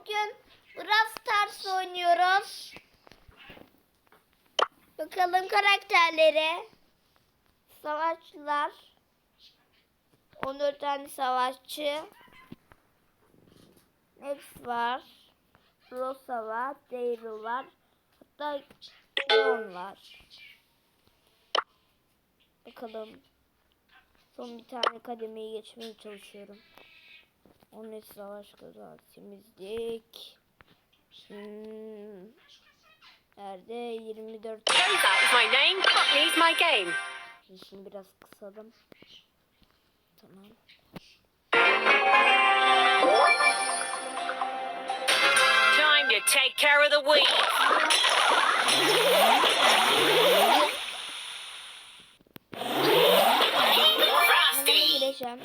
Bugün Brawl Stars oynuyoruz. Bakalım karakterlere. Savaşçılar. 14 tane savaşçı. Max var. Rosa var. Daryl var. Hatta Leon var. Bakalım. Son bir tane kademeyi geçmeye çalışıyorum. 13 savaş kazan temizlik. Hmm. Nerede? 24. Rosa is my name, is my game. Şimdi biraz kısalım. Tamam. Time to take care of the weeds. Gireceğim.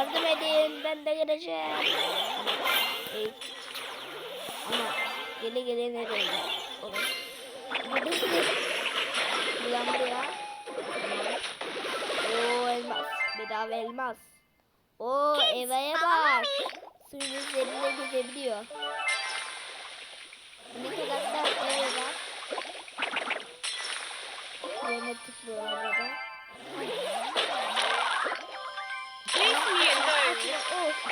Yardım edin. Ben de gireceğim. Ey. Ama gele gele nereye Olur. Buradan buraya. Oo elmas. Bedava elmas. Oo Eva'ya bak. Suyun üzerinde gezebiliyor. Ne kadar da Eva var. Yemedik bu arada. Oh.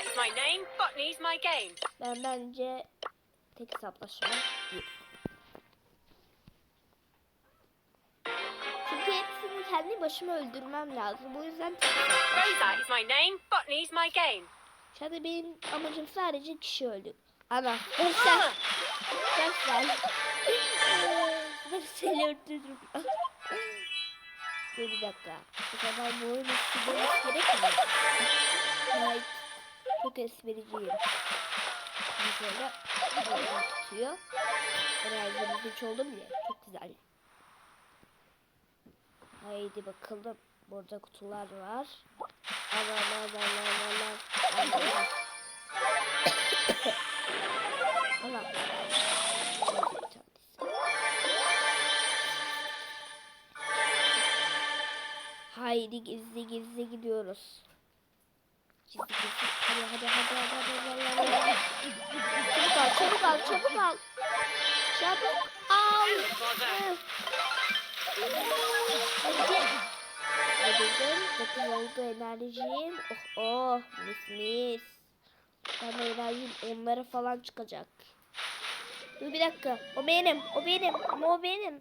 İs my name, Botany is my game. Ben bence tek hesaplaşma. Çünkü hepsini kendi başıma öldürmem lazım. O yüzden tek hesaplaşma. Rosa is my name, Botany is my game. Anda benim amacım sadece kişi öldü. Ana. Sen. Sen sen. Ben seni öldürürüm. Dur bir dakika. Bu sefer bu oyunu silmemiz gerekmiyor. Espriciyim. Şimdi şöyle tutuyor. Enerjimiz hiç oldu bile. Çok güzel. Haydi bakalım. Burada kutular var. Allah Allah Allah Allah Allah. Allah. Haydi gizli gizli gidiyoruz. Gizli. Hadi hadi hadi hadi hadi hadi. Çabuk al çabuk al çabuk al. Çabuk al. Ödedim. Bakın oldu enerjim. Oh oh mis mis. Bana enerjim onlara falan çıkacak. Dur bir dakika. O benim. O benim. Ama o benim.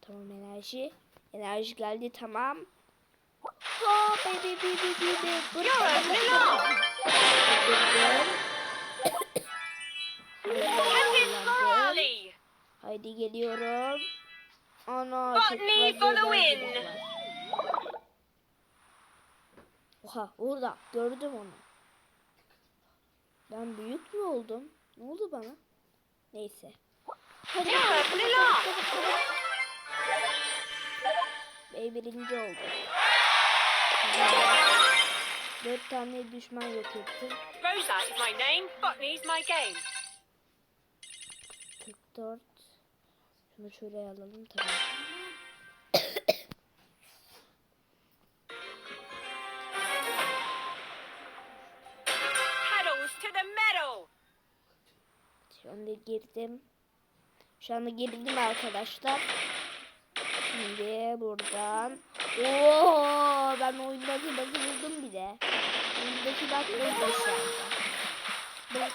Tamam enerji. Enerji geldi tamam. Oh baby baby baby. You're a Farley. Haydi geliyorum. Ana Botany for the win. Oha orada gördüm onu. Ben büyük mü oldum? Ne oldu bana? Neyse. Hadi You're bakalım, having Dört tane düşman yok ettim. Rosa is my name, Botany is my game. 44. Şunu şuraya alalım tamam. To the. Şu anda girdim. Şu anda girdim arkadaşlar. Şimdi buradan. Oo ben oyundaki bakı buldum bir de. Oyundaki bak burada şu anda.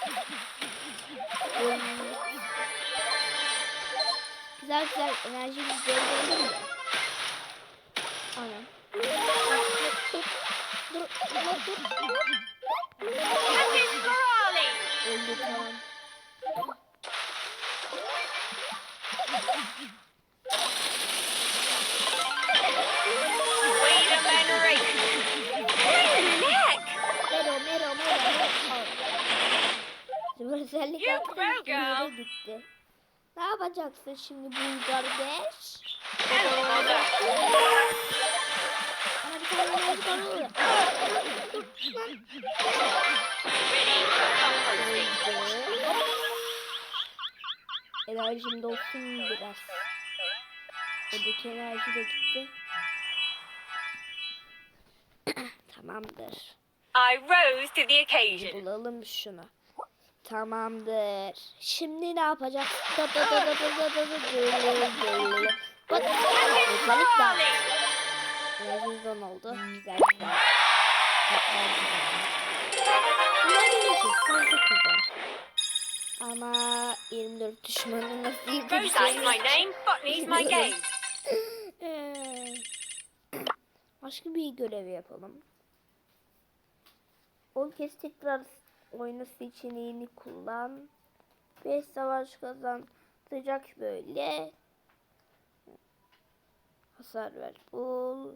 güzel güzel enerji güzel oldu mu? Anam. Dur dur dur dur. Öldü tamam. Mi? bitti. Ne yapacaksın şimdi Bulgar 5? Bana bir tane enerji kalıyor. Enerjim dolsun biraz. Oradaki enerji de gitti. Tamamdır. I rose to the occasion. Bulalım şunu. Tamamdır. Şimdi ne yapacağız? Bakın. Rezildan oldu. Güzel güzel. Ama 24 düşmanı nasıl yıkacağız? Ee, başka bir görev yapalım. 10 kez tekrar oyunu seçeneğini kullan. 5 savaş kazanacak böyle. Hasar ver. Bul.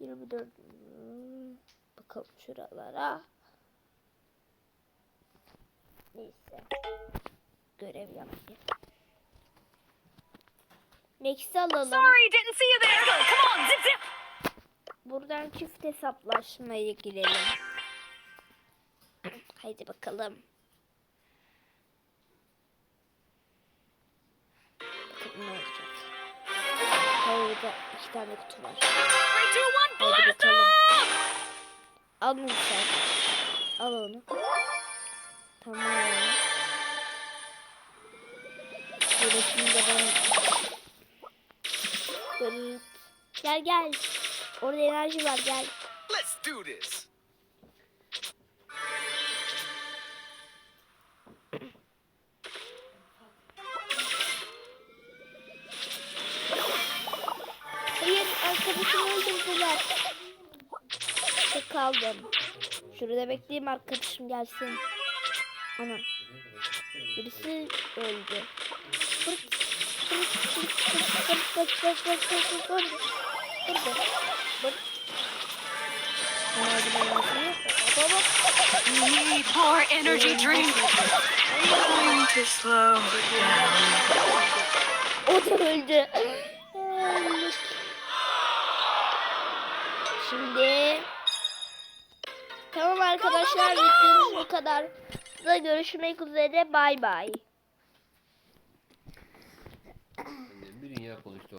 24. Hmm, Bakalım şuralara. Neyse. Görev yapayım. Max'i alalım. Sorry, didn't see you there. Come on, zip zip. Buradan çift hesaplaşmaya girelim. Haydi bakalım. Bakalım ne olacak. Orada iki tane kutu var. Haydi bakalım. Al onu sen. Al onu. Tamam. Burasını da ben... Gel gel. Orada enerji var gel. Let's do this. kaldım. Şurada bekleyeyim arkadaşım gelsin. Ana. Birisi öldü. Need more energy drink. Going to slow down. O da öldü. Şimdi arkadaşlar videomuz bu kadar. Da görüşmek üzere. Bay bay. Bir dünya konuştu